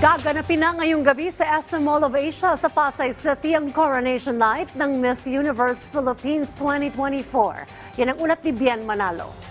Gaganapin na ngayong gabi sa SM Mall of Asia sa Pasay City ang Coronation Night ng Miss Universe Philippines 2024. Yan ang ulat ni Bien Manalo.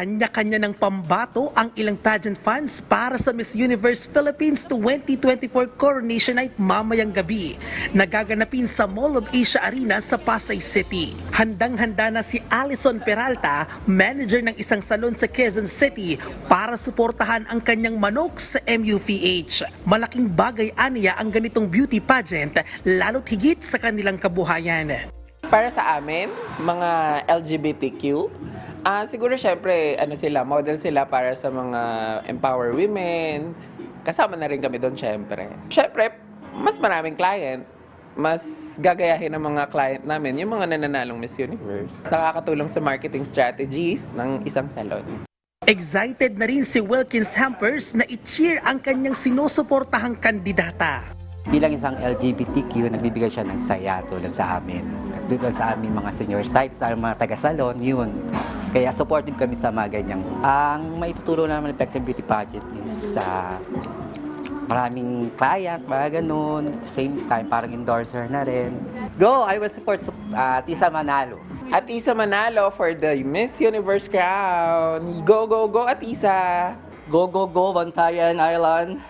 Kanya-kanya ng pambato ang ilang pageant fans para sa Miss Universe Philippines 2024 Coronation Night mamayang gabi. Nagaganapin sa Mall of Asia Arena sa Pasay City. Handang-handa na si Alison Peralta, manager ng isang salon sa Quezon City para suportahan ang kanyang manok sa MUPH. Malaking bagay aniya ang ganitong beauty pageant lalo't higit sa kanilang kabuhayan. Para sa amin, mga LGBTQ, ah siguro syempre, ano sila, model sila para sa mga empower women. Kasama na rin kami doon syempre. Syempre, mas maraming client, mas gagayahin ng mga client namin yung mga nananalong Miss Universe. Nakakatulong sa marketing strategies ng isang salon. Excited na rin si Wilkins Hampers na i-cheer ang kanyang sinusuportahang kandidata. bilang isang LGBTQ, nagbibigay siya ng saya tulad sa amin. Tulad sa aming mga seniors type, sa mga taga-salon, yun. Kaya supportive kami sa mga ganyang. Ang maitutulong naman ng Effective Beauty Pageant is sa maraming client, mga ganun. Same time, parang endorser na rin. Go! I will support uh, Tisa Manalo. Atisa Manalo for the Miss Universe crown. Go, go, go, Atisa! Go, go, go, Bantayan Island.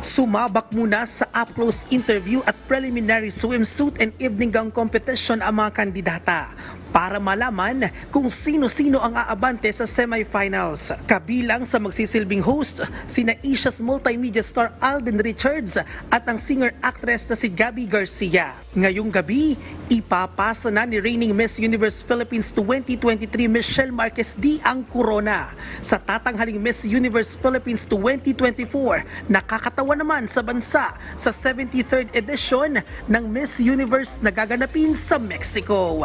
Sumabak muna sa up-close interview at preliminary swimsuit and evening gown competition ang mga kandidata para malaman kung sino-sino ang aabante sa semifinals. Kabilang sa magsisilbing host, sina Isha's multimedia star Alden Richards at ang singer-actress na si Gabby Garcia. Ngayong gabi, ipapasa na ni reigning Miss Universe Philippines 2023 Michelle Marquez D ang corona. Sa tatanghaling Miss Universe Philippines 2024, nakakatawa naman sa bansa sa 73rd edition ng Miss Universe na gaganapin sa Mexico.